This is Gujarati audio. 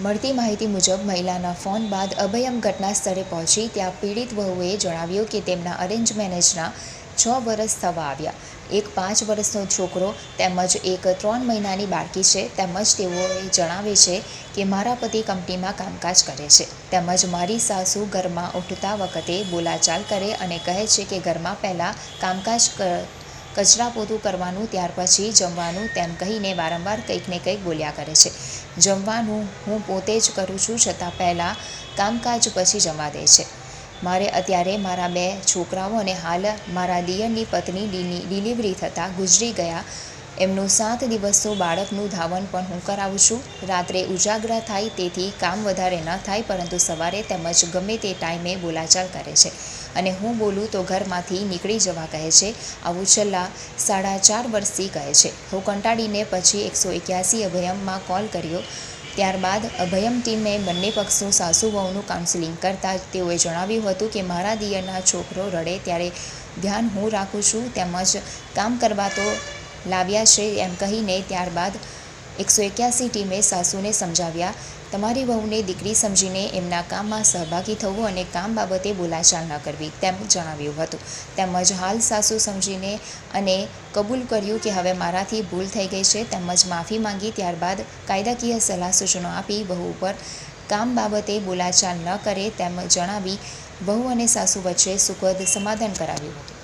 મળતી માહિતી મુજબ મહિલાના ફોન બાદ અભયમ ઘટના સ્થળે પહોંચી. ત્યાં પીડિત વહુએ જણાવ્યું કે તેમના અરેન્જ મેરેજના છ વર્ષ થવા આવ્યા. એક પાંચ વર્ષનો છોકરો તેમજ એક ત્રણ મહિનાની બાળકી છે. તેમજ તેઓએ જણાવે છે કે મારા પતિ કંપનીમાં કામકાજ કરે છે. તેમજ મારી સાસુ ઘરમાં ઉઠતા વખતે બોલાચાલ કરે અને કહે છે કે ઘરમાં પહેલાં કામકાજ કચરા પોતું કરવાનું, ત્યાર પછી જમવાનું તેમ કહીને વારંવાર કંઈક ને કંઈક બોલ્યા કરે છે. જમવાનું હું પોતે જ કરું છું છતાં પહેલાં કામકાજ પછી જમવા દે છે. મારે અત્યારે મારા બે છોકરાઓ અને હાલ મારા દિયરની પત્ની ડિલી, ડિલિવરી થતાં ગુજરી ગયા એમનું સાત દિવસનું બાળકનું ધાવન પણ હું કરાવું છું. રાત્રે ઉજાગરા થાય તેથી કામ વધારે ન થાય પરંતુ સવારે તેમજ ગમે તે ટાઈમે બોલાચાલ કરે છે. અને હું બોલું તો ઘરમાંથી નીકળી જવા કહે છે. આવું છેલ્લા સાડા ચાર વર્ષથી કહે છે. હું કંટાળીને પછી એકસો એક્યાસી અભયમમાં કોલ કર્યો. ત્યારબાદ અભયમ ટીમે બંને પક્ષનું સાસુ વહુનું કાઉન્સિલિંગ કરતાં તેઓએ જણાવ્યું હતું કે મારા દિયરના છોકરો રડે ત્યારે ધ્યાન હું રાખું છું તેમજ કામ કરવા તો લાવ્યા છે એમ કહીને ત્યારબાદ એકસો એક્યાસી ટીમે સાસુને સમજાવ્યા, તમારી વહુને દીકરી સમજીને એમના કામમાં સહભાગી થવું અને કામ બાબતે બોલાચાલ ન કરવી, તેમ જણાવ્યું હતું. તેમજ હાલ સાસુ સમજીને અને કબૂલ કર્યું કે હવે મારાથી ભૂલ થઈ ગઈ છે, તેમજ માફી માંગી ત્યારબાદ કાયદાકીય સલાહ સૂચનો આપી વહુ ઉપર કામ બાબતે બોલાચાલ ન કરે તેમ જણાવી વહુ અને સાસુ વચ્ચે સુખદ સમાધાન કરાવ્યું હતું.